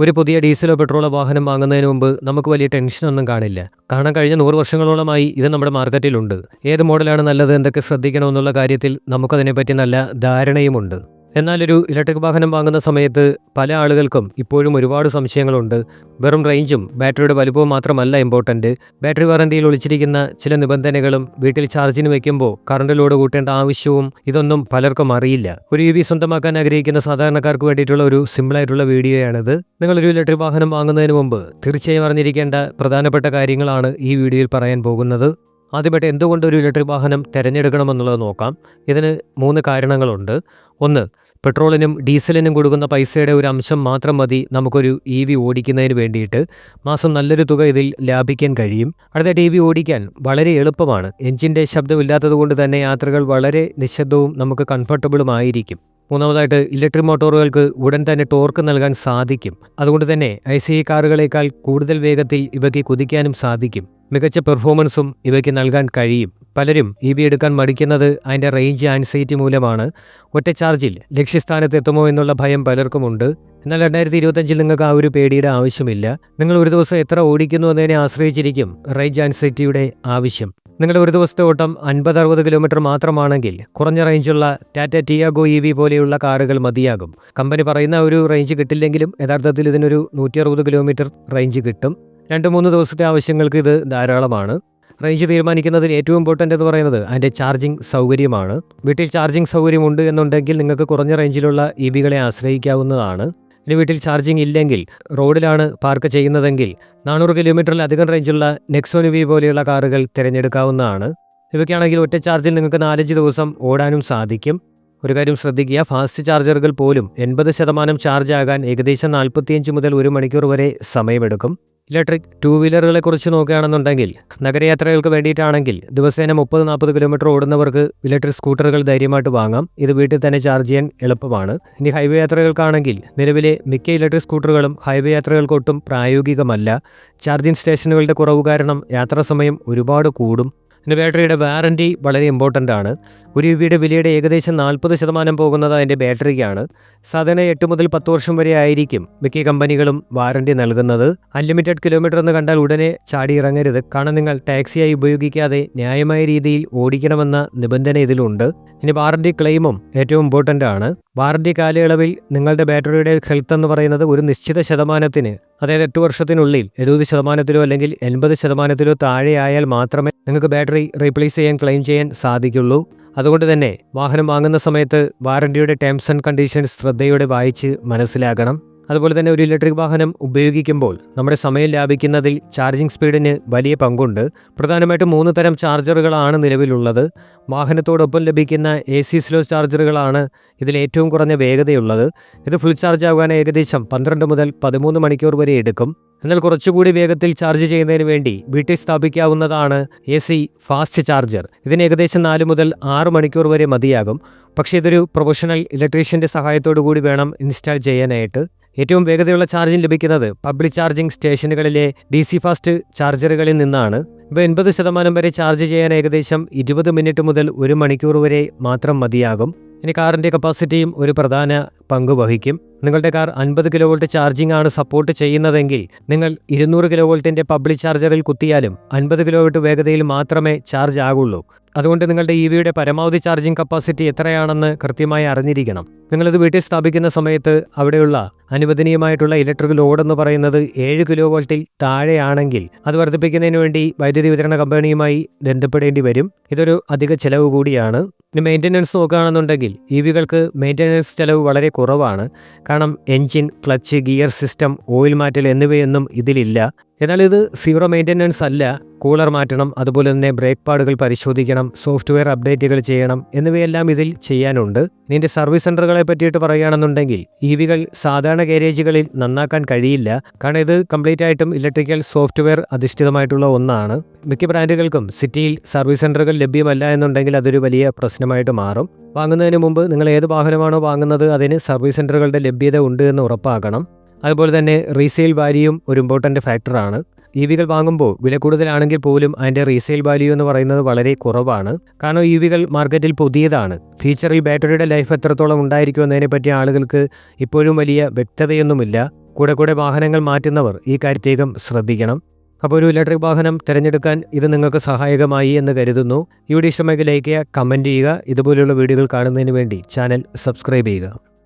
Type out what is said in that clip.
ഒരു പുതിയ ഡീസലോ പെട്രോളോ വാഹനം വാങ്ങുന്നതിന് മുമ്പ് നമുക്ക് വലിയ ടെൻഷനൊന്നും കാണില്ല. കാരണം കഴിഞ്ഞ നൂറ് വർഷങ്ങളോളമായി ഇത് നമ്മുടെ മാർക്കറ്റിലുണ്ട്. ഏത് മോഡലാണ് നല്ലത് എന്തൊക്കെ ശ്രദ്ധിക്കണമെന്നുള്ള കാര്യത്തിൽ നമുക്കതിനെപ്പറ്റി നല്ല ധാരണയുമുണ്ട്. എന്നാൽ ഒരു ഇലക്ട്രിക് വാഹനം വാങ്ങുന്ന സമയത്ത് പല ആളുകൾക്കും ഇപ്പോഴും ഒരുപാട് സംശയങ്ങളുണ്ട്. വെറും റേഞ്ചും ബാറ്ററിയുടെ വലുപ്പവും മാത്രമല്ല ഇമ്പോർട്ടന്റ് ബാറ്ററി വാറണ്ടിയിൽ ഒളിച്ചിരിക്കുന്ന ചില നിബന്ധനകളും വീട്ടിൽ ചാർജിന് വയ്ക്കുമ്പോൾ കറണ്ട് ലോഡ് കൂട്ടേണ്ട ആവശ്യവും ഇതൊന്നും പലർക്കും അറിയില്ല. ഒരു ഇ വി സ്വന്തമാക്കാൻ ആഗ്രഹിക്കുന്ന സാധാരണക്കാർക്ക് വേണ്ടിയിട്ടുള്ള ഒരു സിമ്പിളായിട്ടുള്ള വീഡിയോയാണിത്. നിങ്ങളൊരു ഇലക്ട്രിക് വാഹനം വാങ്ങുന്നതിന് മുമ്പ് തീർച്ചയായും അറിഞ്ഞിരിക്കേണ്ട പ്രധാനപ്പെട്ട കാര്യങ്ങളാണ് ഈ വീഡിയോയിൽ പറയാൻ പോകുന്നത്. ആദ്യമായിട്ട് എന്തുകൊണ്ട് ഒരു ഇലക്ട്രിക് വാഹനം തിരഞ്ഞെടുക്കണമെന്നുള്ളത് നോക്കാം. ഇതിന് മൂന്ന് കാരണങ്ങളുണ്ട്. ഒന്ന് പെട്രോളിനും ഡീസലിനും കൊടുക്കുന്ന പൈസയുടെ ഒരു അംശം മാത്രം മതി നമുക്കൊരു ഇ വി ഓടിക്കുന്നതിന് വേണ്ടിയിട്ട്. മാസം നല്ലൊരു തുക ഇതിൽ ലാഭിക്കാൻ കഴിയും. അടുത്തായിട്ട് ഇ വി ഓടിക്കാൻ വളരെ എളുപ്പമാണ്. എഞ്ചിന്റെ ശബ്ദമില്ലാത്തതുകൊണ്ട് തന്നെ യാത്രകൾ വളരെ നിശബ്ദവും നമുക്ക് കംഫർട്ടബിളുമായിരിക്കും മൂന്നാമതായിട്ട് ഇലക്ട്രിക് മോട്ടോറുകൾക്ക് ഉടൻ തന്നെ ടോർക്ക് നൽകാൻ സാധിക്കും. അതുകൊണ്ട് തന്നെ ഐ സി കാറുകളേക്കാൾ കൂടുതൽ വേഗത്തിൽ ഇവയ്ക്ക് കുതിക്കാനും സാധിക്കും. മികച്ച പെർഫോമൻസും ഇവയ്ക്ക് നൽകാൻ കഴിയും. പലരും ഇ ബി എടുക്കാൻ മടിക്കുന്നത് അതിന്റെ റേഞ്ച് ആൻസൈറ്റി മൂലമാണ്. ഒറ്റ ചാർജിൽ ലക്ഷ്യസ്ഥാനത്ത് എത്തുമോ എന്നുള്ള ഭയം പലർക്കുമുണ്ട്. എന്നാൽ രണ്ടായിരത്തി ഇരുപത്തഞ്ചിൽ നിങ്ങൾക്ക് ആ ഒരു പേടിയുടെ ആവശ്യമില്ല. നിങ്ങൾ ഒരു ദിവസം എത്ര ഓടിക്കുന്നു എന്നതിനെ ആശ്രയിച്ചിരിക്കും റേഞ്ച് ആൻസൈറ്റിയുടെ ആവശ്യം. നിങ്ങളുടെ ഒരു ദിവസത്തെ ഓട്ടം അൻപത് അറുപത് കിലോമീറ്റർ മാത്രമാണെങ്കിൽ കുറഞ്ഞ റേഞ്ചുള്ള ടാറ്റ ടിയാഗോ ഇ വി പോലെയുള്ള കാറുകൾ മതിയാകും. കമ്പനി പറയുന്ന ഒരു റേഞ്ച് കിട്ടില്ലെങ്കിലും യഥാർത്ഥത്തിൽ ഇതിനൊരു നൂറ്റി അറുപത് കിലോമീറ്റർ റേഞ്ച് കിട്ടും. രണ്ട് മൂന്ന് ദിവസത്തെ ആവശ്യങ്ങൾക്ക് ഇത് ധാരാളമാണ്. റേഞ്ച് തീരുമാനിക്കുന്നതിൽ ഏറ്റവും ഇമ്പോർട്ടന്റ് എന്ന് പറയുന്നത് അതിന്റെ ചാർജിങ് സൗകര്യമാണ്. വീട്ടിൽ ചാർജിങ് സൗകര്യമുണ്ട് എന്നുണ്ടെങ്കിൽ നിങ്ങൾക്ക് കുറഞ്ഞ റേഞ്ചിലുള്ള ഇ ബികളെ ആശ്രയിക്കാവുന്നതാണ്. ഇനി വീട്ടിൽ ചാർജിങ് ഇല്ലെങ്കിൽ റോഡിലാണ് പാർക്ക് ചെയ്യുന്നതെങ്കിൽ നാനൂറ് കിലോമീറ്ററിലധികം റേഞ്ചുള്ള നെക്സോൺ വി പോലെയുള്ള കാറുകൾ തിരഞ്ഞെടുക്കാവുന്നതാണ്. ഇവയ്ക്കാണെങ്കിൽ ഒറ്റ ചാർജിൽ നിങ്ങൾക്ക് നാലഞ്ച് ദിവസം ഓടാനും സാധിക്കും. ഒരു കാര്യം ശ്രദ്ധിക്കുക ഫാസ്റ്റ് ചാർജറുകൾ പോലും എൺപത് ശതമാനം ചാർജ് ആകാൻ ഏകദേശം നാൽപ്പത്തിയഞ്ച് മുതൽ ഒരു മണിക്കൂർ വരെ സമയമെടുക്കും. ഇലക്ട്രിക് ടു വീലറുകളെ കുറിച്ച് നോക്കുകയാണെന്നുണ്ടെങ്കിൽ നഗരയാത്രകൾക്ക് വേണ്ടിയിട്ടാണെങ്കിൽ ദിവസേന മുപ്പത് നാൽപ്പത് കിലോമീറ്റർ ഓടുന്നവർക്ക് ഇലക്ട്രിക് സ്കൂട്ടറുകൾ ധൈര്യമായിട്ട് വാങ്ങാം. ഇത് വീട്ടിൽ തന്നെ ചാർജ് ചെയ്യാൻ എളുപ്പമാണ്. ഇനി ഹൈവേ യാത്രകൾക്കാണെങ്കിൽ നിലവിലെ മിക്ക ഇലക്ട്രിക് സ്കൂട്ടറുകളും ഹൈവേ യാത്രകൾക്കൊട്ടും പ്രായോഗികമല്ല. ചാർജിംഗ് സ്റ്റേഷനുകളുടെ കുറവ് കാരണം യാത്രാസമയം ഒരുപാട് കൂടും. പിന്നെ ബാറ്ററിയുടെ വാറന്റി വളരെ ഇമ്പോർട്ടന്റ് ആണ്. ഒരു യു വിയുടെ വിലയുടെ ഏകദേശം നാൽപ്പത് ശതമാനം പോകുന്നത് അതിന്റെ ബാറ്ററിക്കാണ്. സാധാരണ എട്ട് മുതൽ പത്ത് വർഷം വരെ ആയിരിക്കും മിക്ക കമ്പനികളും വാറന്റി നൽകുന്നത്. അൺലിമിറ്റഡ് കിലോമീറ്റർ എന്ന് കണ്ടാൽ ഉടനെ ചാടി ഇറങ്ങരുത്. കാരണം നിങ്ങൾ ടാക്സിയായി ഉപയോഗിക്കാതെ ന്യായമായ രീതിയിൽ ഓടിക്കണമെന്ന നിബന്ധന ഇതിലുണ്ട്. ഇനി വാറന്റി ക്ലെയിമും ഏറ്റവും ഇമ്പോർട്ടന്റ് ആണ്. വാറന്റി കാലയളവിൽ നിങ്ങളുടെ ബാറ്ററിയുടെ ഹെൽത്ത് എന്ന് പറയുന്നത് ഒരു നിശ്ചിത ശതമാനത്തിന് അതായത് എട്ട് വർഷത്തിനുള്ളിൽ എഴുപത് ശതമാനത്തിലോ അല്ലെങ്കിൽ എൺപത് ശതമാനത്തിലോ താഴെയായാൽ മാത്രമേ നിങ്ങൾക്ക് ബാറ്ററി റീപ്ലേസ് ചെയ്യാൻ ക്ലെയിം ചെയ്യാൻ സാധിക്കുള്ളൂ. അതുകൊണ്ട് തന്നെ വാഹനം വാങ്ങുന്ന സമയത്ത് വാറണ്ടിയുടെ ടേംസ് ആൻഡ് കണ്ടീഷൻസ് ശ്രദ്ധയോടെ വായിച്ച് മനസ്സിലാക്കണം. അതുപോലെ തന്നെ ഒരു ഇലക്ട്രിക് വാഹനം ഉപയോഗിക്കുമ്പോൾ നമ്മുടെ സമയം ലാഭിക്കുന്നതിൽ ചാർജിംഗ് സ്പീഡിന് വലിയ പങ്കുണ്ട്. പ്രധാനമായിട്ടും മൂന്ന് തരം ചാർജറുകളാണ് നിലവിലുള്ളത്. വാഹനത്തോടൊപ്പം ലഭിക്കുന്ന എ സി സ്ലോ ചാർജറുകളാണ് ഇതിൽ ഏറ്റവും കുറഞ്ഞ വേഗതയുള്ളത്. ഇത് ഫുൾ ചാർജ് ആകാൻ ഏകദേശം പന്ത്രണ്ട് മുതൽ പതിമൂന്ന് മണിക്കൂർ വരെ എടുക്കും. എന്നാൽ കുറച്ചുകൂടി വേഗത്തിൽ ചാർജ് ചെയ്യുന്നതിന് വേണ്ടി വീട്ടിൽ സ്ഥാപിക്കാവുന്നതാണ് എ സി ഫാസ്റ്റ് ചാർജർ. ഇതിന് ഏകദേശം നാല് മുതൽ ആറ് മണിക്കൂർ വരെ മതിയാകും. പക്ഷേ ഇതൊരു പ്രൊഫഷണൽ ഇലക്ട്രീഷ്യന്റെ സഹായത്തോടു കൂടി വേണം ഇൻസ്റ്റാൾ ചെയ്യാനായിട്ട്. ഏറ്റവും വേഗതയുള്ള ചാർജിംഗ് ലഭിക്കുന്നത് പബ്ലിക് ചാർജിംഗ് സ്റ്റേഷനുകളിലെ ഡി സി ഫാസ്റ്റ് ചാർജറുകളിൽ നിന്നാണ്. ഇവ എൺപത് ശതമാനം വരെ ചാർജ് ചെയ്യാൻ ഏകദേശം ഇരുപത് മിനിറ്റ് മുതൽ ഒരു മണിക്കൂർ വരെ മാത്രം മതിയാകും. ഇനി കാറിന്റെ കപ്പാസിറ്റിയും ഒരു പ്രധാന പങ്ക് വഹിക്കും. നിങ്ങളുടെ കാർ അൻപത് കിലോ വോൾട്ട് ചാർജിംഗ് ആണ് സപ്പോർട്ട് ചെയ്യുന്നതെങ്കിൽ നിങ്ങൾ ഇരുന്നൂറ് കിലോ വോൾട്ടിന്റെ പബ്ലിക് ചാർജറിൽ കുത്തിയാലും അൻപത് കിലോ വോൾട്ട് വേഗതയിൽ മാത്രമേ ചാർജ് ആകുള്ളൂ. അതുകൊണ്ട് നിങ്ങളുടെ ഇ വിയുടെ പരമാവധി ചാർജിംഗ് കപ്പാസിറ്റി എത്രയാണെന്ന് കൃത്യമായി അറിഞ്ഞിരിക്കണം. നിങ്ങളത് വീട്ടിൽ സ്ഥാപിക്കുന്ന സമയത്ത് അവിടെയുള്ള അനുവദനീയമായിട്ടുള്ള ഇലക്ട്രിക് ലോഡ് എന്ന് പറയുന്നത് ഏഴ് കിലോ വോൾട്ടിൽ താഴെയാണെങ്കിൽ അത് വർദ്ധിപ്പിക്കുന്നതിന് വേണ്ടി വൈദ്യുതി വിതരണ കമ്പനിയുമായി ബന്ധപ്പെടേണ്ടി വരും. ഇതൊരു അധിക ചെലവ് കൂടിയാണ്. ഇനി മെയിന്റനൻസ് നോക്കുകയാണെന്നുണ്ടെങ്കിൽ ഇ വികൾക്ക് മെയിന്റനൻസ് ചെലവ് വളരെ കുറവാണ്. കാരണം engine clutch gear system oil മാറ്റൽ എന്നിവയൊന്നും ഇതിലില്ല. എന്നാൽ ഇത് സീറോ മെയിന്റനൻസ് അല്ല. കൂളർ മാറ്റണം അതുപോലെ തന്നെ ബ്രേക്ക് പാഡുകൾ പരിശോധിക്കണം സോഫ്റ്റ്വെയർ അപ്ഡേറ്റുകൾ ചെയ്യണം എന്നിവയെല്ലാം ഇതിൽ ചെയ്യാനുണ്ട്. നിന്റെ സർവീസ് സെന്ററുകളെ പറ്റിയിട്ട് പറയുകയാണെന്നുണ്ടെങ്കിൽ ഇ വികൾ സാധാരണ ഗാരേജുകളിൽ നന്നാക്കാൻ കഴിയില്ല. കാരണം ഇത് കംപ്ലീറ്റ് ആയിട്ടും ഇലക്ട്രിക്കൽ സോഫ്റ്റ്വെയർ അധിഷ്ഠിതമായിട്ടുള്ള ഒന്നാണ്. മിക്ക ബ്രാൻഡുകൾക്കും സിറ്റിയിൽ സർവീസ് സെന്ററുകൾ ലഭ്യമല്ല എന്നുണ്ടെങ്കിൽ അതൊരു വലിയ പ്രശ്നമായിട്ട് മാറും. വാങ്ങുന്നതിന് മുമ്പ് നിങ്ങൾ ഏത് വാഹനമാണോ വാങ്ങുന്നത് അതിന് സർവീസ് സെന്ററുകളുടെ ലഭ്യത ഉണ്ട് എന്ന് ഉറപ്പാക്കണം. അതുപോലെ തന്നെ റീസെയിൽ വാല്യൂയും ഒരു ഇമ്പോർട്ടന്റ് ഫാക്ടറാണ് ഇ വികൾ വാങ്ങുമ്പോൾ വില കൂടുതലാണെങ്കിൽ പോലും അതിന്റെ റീസെയിൽ വാല്യൂ എന്ന് പറയുന്നത് വളരെ കുറവാണ്. കാരണം ഇ വികൾ മാർക്കറ്റിൽ പുതിയതാണ്. ഫീച്ചറിൽ ബാറ്ററിയുടെ ലൈഫ് എത്രത്തോളം ഉണ്ടായിരിക്കും എന്നതിനെപ്പറ്റി ആളുകൾക്ക് ഇപ്പോഴും വലിയ വ്യക്തതയൊന്നുമില്ല. കൂടെ കൂടെ വാഹനങ്ങൾ മാറ്റുന്നവർ ഈ കാര്യത്തേക്കും ശ്രദ്ധിക്കണം. അപ്പോൾ ഒരു ഇലക്ട്രിക് വാഹനം തിരഞ്ഞെടുക്കാൻ ഇത് നിങ്ങൾക്ക് സഹായകമായി എന്ന് കരുതുന്നു. വീഡിയോ ഇഷ്ടമെങ്കിൽ ലൈക്ക് ചെയ്യുക കമന്റ് ചെയ്യുക. ഇതുപോലെയുള്ള വീഡിയോകൾ കാണുന്നതിന് വേണ്ടി ചാനൽ സബ്സ്ക്രൈബ് ചെയ്യുക.